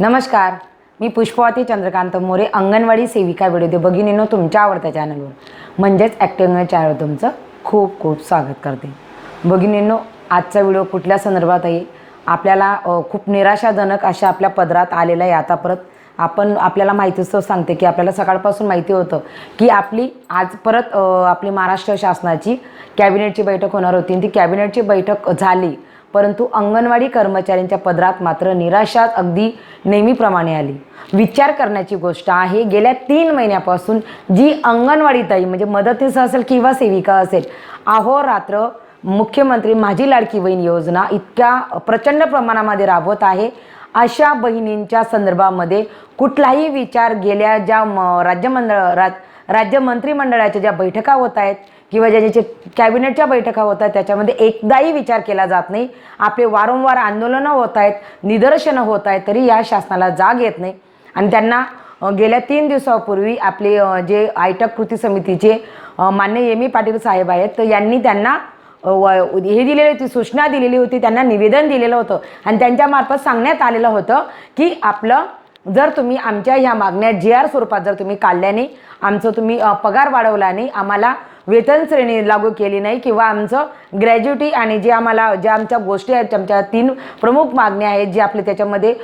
नमस्कार. मी पुष्पवती चंद्रकांत मोरे अंगणवाडी सेविका व्हिडिओ भगिनीनो तुमच्या आवडत्या चॅनलवर म्हणजेच ॲक्टिव्ह चॅनल तुमचं खूप खूप स्वागत करते. भगिनींनो आजचा व्हिडिओ कुठल्या संदर्भात आहे आपल्याला खूप निराशाजनक अशा आपल्या पदरात आलेला आहे. आता परत आपण आपल्याला माहितीच सांगते की आपल्याला सकाळपासून माहिती होतं की आपली आज परत आपली महाराष्ट्र शासनाची कॅबिनेटची बैठक होणार होती. आणि ती कॅबिनेटची बैठक झाली परंतु अंगणवाडी कर्मचाऱ्यांच्या पदरात मात्र निराशा अगदी नेहमीप्रमाणे आली. विचार करण्याची गोष्ट आहे गेल्या तीन महिन्यापासून जी अंगणवाडी ताई म्हणजे मदतीस असेल किंवा सेविका असेल अहोरात्र मुख्यमंत्री माझी लाडकी बहीण योजना इतक्या प्रचंड प्रमाणामध्ये राबवत आहे. अशा बहिणींच्या संदर्भामध्ये कुठलाही विचार गेल्या ज्या म राज्यमंडळ राज राज्य मंत्रिमंडळाच्या ज्या बैठका होत आहेत किंवा ज्या ज्याचे कॅबिनेटच्या बैठका होत आहेत त्याच्यामध्ये एकदाही विचार केला जात नाही. आपले वारंवार आंदोलनं होत आहेत निदर्शनं होत आहेत तरी या शासनाला जाग येत नाही. आणि त्यांना गेल्या तीन दिवसापूर्वी आपले जे आयटक कृती समितीचे मान्य एम. ई पाटील साहेब आहेत तर यांनी त्यांना हे दिलेली होती सूचना दिलेली होती त्यांना निवेदन दिलेलं होतं. आणि त्यांच्यामार्फत सांगण्यात आलेलं होतं की आपलं जर तुम्ही आमच्या ह्या मागण्या जी आर स्वरूपात जर तुम्ही काढल्याने आमचं तुम्ही पगार वाढवला नाही आम्हाला वेतन श्रेणी लागू केली नाही किंवा आमचं ग्रॅज्युटी आणि जे आम्हाला ज्या आमच्या गोष्टी आहेत आमच्या तीन प्रमुख मागण्या आहेत जे आपले त्याच्यामध्ये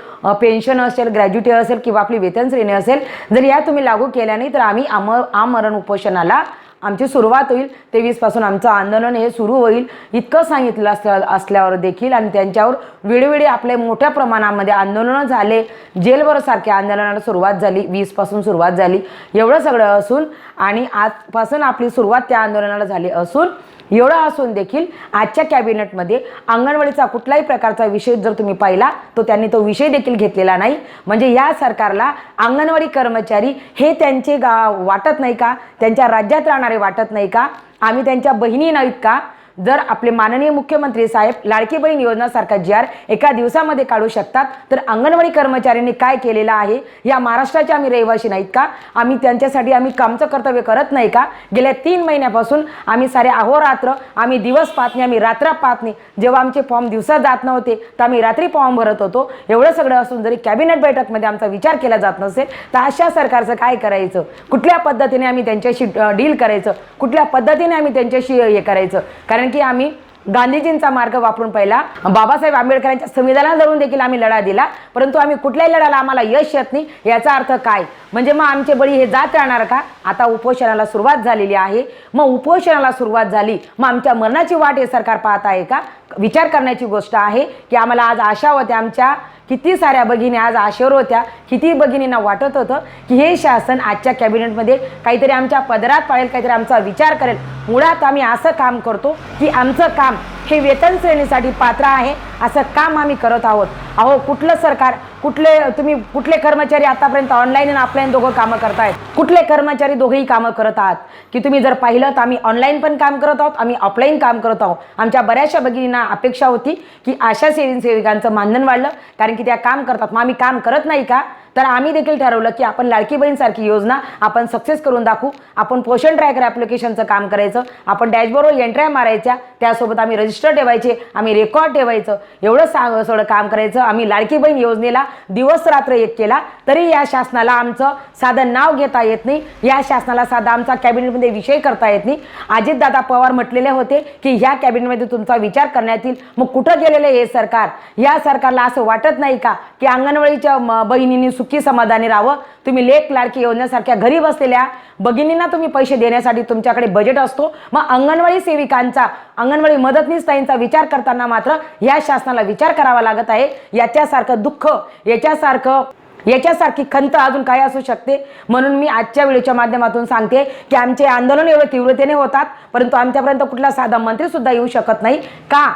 पेन्शन असेल ग्रॅज्युटी असेल किंवा आपली वेतन श्रेणी असेल जर या तुम्ही लागू केल्या नाही तर आम्ही आम आमरण उपोषणाला आमची सुरुवात होईल तेवीसपासून आमचं आंदोलन हे सुरू होईल इतकं सांगितलं असल्या असल्यावर देखील आणि त्यांच्यावर वेळोवेळी आपले मोठ्या प्रमाणामध्ये आंदोलनं झाले. जेलभरसारख्या आंदोलनाला सुरुवात झाली वीसपासून सुरुवात झाली एवढं सगळं असून आणि आजपासून आपली सुरुवात त्या आंदोलनाला झाली असून एवढं असून देखील आजच्या कॅबिनेटमध्ये अंगणवाडीचा कुठलाही प्रकारचा विषय जर तुम्ही पाहिला तो त्यांनी तो विषय देखील घेतलेला नाही. म्हणजे या सरकारला अंगणवाडी कर्मचारी हे त्यांचे गा वाटत नाही का? त्यांच्या राज्यात राहणारे वाटत नाही का? आम्ही त्यांच्या बहिणी नाहीत का जर आपले माननीय मुख्यमंत्री साहेब लाडकी बहीण योजनासारखा जी आर एका दिवसामध्ये काढू शकतात तर अंगणवाडी कर्मचाऱ्यांनी काय केलेलं आहे? या महाराष्ट्राचे आम्ही रहिवासी नाहीत का? आम्ही त्यांच्यासाठी आम्ही कामचं कर्तव्य करत नाही का? गेल्या तीन महिन्यापासून आम्ही सारे अहोरात्र आम्ही दिवस पाहत नाही आम्ही रात्र पाहत नाही. जेव्हा आमचे फॉर्म दिवसात जात नव्हते तर आम्ही रात्री फॉर्म भरत होतो. एवढं सगळं असून जरी कॅबिनेट बैठकमध्ये आमचा विचार केला जात नसेल तर अशा सरकारचं काय करायचं? कुठल्या पद्धतीने आम्ही त्यांच्याशी डील करायचं? कुठल्या पद्धतीने आम्ही त्यांच्याशी हे करायचं? कारण की आम्ही गांधीजींचा मार्ग वापरून पहिला बाबासाहेब आंबेडकरांच्या संविधानाला धरून देखील आम्ही लढा दिला परंतु आम्ही कुठल्याही लढ्याला आम्हाला यश येत नाही याचा अर्थ काय? म्हणजे मग आमचे बळी हे जात राहणार का? आता उपोषणाला सुरुवात झालेली आहे. मग उपोषणाला सुरुवात झाली मग आमच्या मरणाची वाट हे सरकार पाहत आहे का? विचार करण्याची गोष्ट आहे की आम्हाला आज आशा होत्या आमच्या किती साऱ्या भगिनी आज आशेवर होत्या किती भगिनींना वाटत होतं की हे शासन आजच्या कॅबिनेटमध्ये काहीतरी आमच्या पदरात पाळेल काहीतरी आमचा विचार करेल. मुळात आम्ही असं काम करतो की आमचं काम हे वेतन श्रेणीसाठी पात्र आहे असं काम आम्ही करत आहोत. अहो कुठलं सरकार कुठले तुम्ही कुठले कर्मचारी आतापर्यंत ऑनलाईन आणि ऑफलाईन दोघं कामं करतायत? कुठले कर्मचारी दोघेही कामं करत आहात? की तुम्ही जर पाहिलं तर आम्ही ऑनलाईन पण काम करत आहोत आम्ही ऑफलाईन काम करत आहोत. आमच्या बऱ्याचशा भगिनींना अपेक्षा होती की आशा सेविंग सेविकांचं मानधन वाढलं कारण की त्या काम करतात. मग आम्ही काम करत नाही का? तर आम्ही देखील ठरवलं की आपण लाडकी बहीणसारखी योजना आपण सक्सेस करून दाखवू. आपण पोषण ट्रॅकर ॲप्लिकेशनचं काम करायचं. आपण डॅशबोर्डवर एंट्र्या मारायच्या. त्यासोबत आम्ही रजिस्टर ठेवायचे. आम्ही रेकॉर्ड ठेवायचं. एवढं सांग सगळं काम करायचं. आम्ही लाडकी बहीण योजनेला दिवस रात्र एक केला. तरी या शासनाला आमचं साधं नाव घेता येत नाही. या शासनाला साधा आमचा कॅबिनेटमध्ये विषय करता येत नाही. अजितदादा पवार म्हटलेले होते की ह्या कॅबिनेटमध्ये तुमचा विचार करण्यात येईल. मग कुठं गेलेलं हे सरकार? या सरकारला असं वाटत नाही का? की अंगणवाडीच्या बहिणींनी सुखी समाधानी राहावं. तुम्ही लेख लाडकी योजनेसारख्या घरी बसलेल्या भगिनींना तुम्ही पैसे देण्यासाठी तुमच्याकडे बजेट असतो. मग अंगणवाडी सेविकांचा अंगणवाडी मदतनीस ताईंचा विचार करताना मात्र या शासनाला विचार करावा लागत आहे. याच्यासारखं दुःख याच्यासारखं याच्यासारखी खंत अजून काय असू शकते? म्हणून मी आजच्या वेळेच्या माध्यमातून सांगते की आमचे आंदोलन एवढे तीव्रतेने होतात परंतु आमच्यापर्यंत कुठला साधा मंत्री सुद्धा येऊ शकत नाही. का?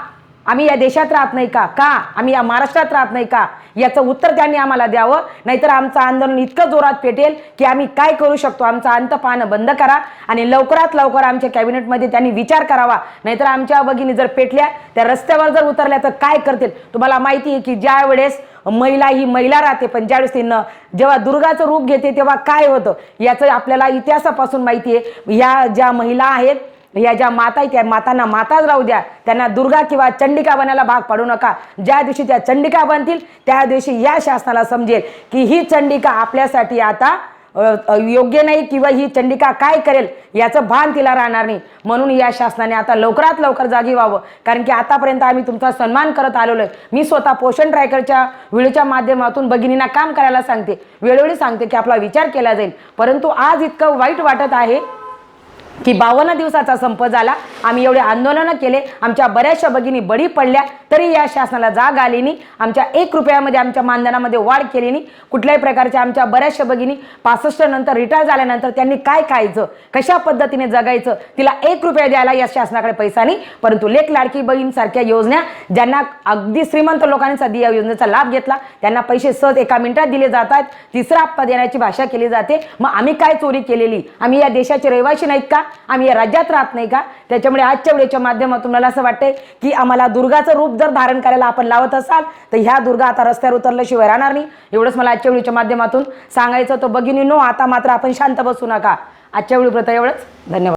आम्ही या देशात राहत नाही का? का? आम्ही या महाराष्ट्रात राहत नाही का? याचं उत्तर त्यांनी आम्हाला द्यावं. नाहीतर आमचं आंदोलन इतकं जोरात पेटेल की आम्ही काय करू शकतो? आमचं अंत पाहणं बंद करा आणि लवकरात लवकर आमच्या कॅबिनेटमध्ये त्यांनी विचार करावा. नाहीतर आमच्या भगिनी जर पेटल्या त्या रस्त्यावर जर उतरल्या तर काय करतील? तुम्हाला माहिती आहे की ज्या वेळेस महिला ही महिला राहते पण ज्यावेळेस ती न जेव्हा दुर्गाचं रूप घेते तेव्हा काय होतं? याचं आपल्याला इतिहासापासून माहिती आहे. या ज्या महिला आहेत या ज्या माता आहेत त्या मातांना माताच राहू द्या. त्यांना दुर्गा किंवा चंडिका बनायला भाग पाडू नका. ज्या दिवशी त्या चंडिका बनतील त्या दिवशी या शासनाला समजेल की ही चंडिका आपल्यासाठी आता योग्य नाही किंवा ही चंडिका काय करेल याचं भान तिला राहणार नाही. म्हणून या शासनाने आता लवकरात लवकर जागी व्हावं. कारण की आतापर्यंत आम्ही तुमचा सन्मान करत आलेलो आहे. मी स्वतः पोषण ट्रॅकरच्या व्हिडिओच्या माध्यमातून भगिनींना काम करायला सांगते. वेळोवेळी सांगते की आपला विचार केला जाईल. परंतु आज इतकं वाईट वाटत आहे की बावन्न दिवसाचा संप झाला. आम्ही एवढे आंदोलनं केले. आमच्या बऱ्याचशा भगिनी बळी पडल्या. तरी या शासनाला जाग आली नाही. आमच्या एक रुपयामध्ये आमच्या मानधनामध्ये वाढ केली नाही. कुठल्याही प्रकारच्या आमच्या बऱ्याचशा भगिनी पासष्ट नंतर रिटायर झाल्यानंतर त्यांनी काय खायचं? कशा पद्धतीने जगायचं? तिला एक रुपया द्यायला या शासनाकडे पैसा नाही. परंतु लेख लाडकी बहीण सारख्या योजना ज्यांना अगदी श्रीमंत लोकांनी सध्या या योजनेचा लाभ घेतला त्यांना पैसे सहज एका मिनिटात दिले जातात. तिसरा हप्ता देण्याची भाषा केली जाते. मग आम्ही काय चोरी केलेली? आम्ही या देशाचे रहिवासी नाहीत का? आम्ही या राज्यात राहत नाही का? त्याच्यामुळे आजच्या वेळेच्या माध्यमातून मला असं वाटतंय की आम्हाला दुर्गाचं रूप जर धारण करायला आपण लावत असाल तर ह्या दुर्गा आता रस्त्यावर उतरल्याशिवाय राहणार नाही. एवढंच मला आजच्या वेळेच्या माध्यमातून सांगायचं तो बघिनी नो आता मात्र आपण शांत बसू नका. आजच्या वेळी प्रथा एवढंच. धन्यवाद.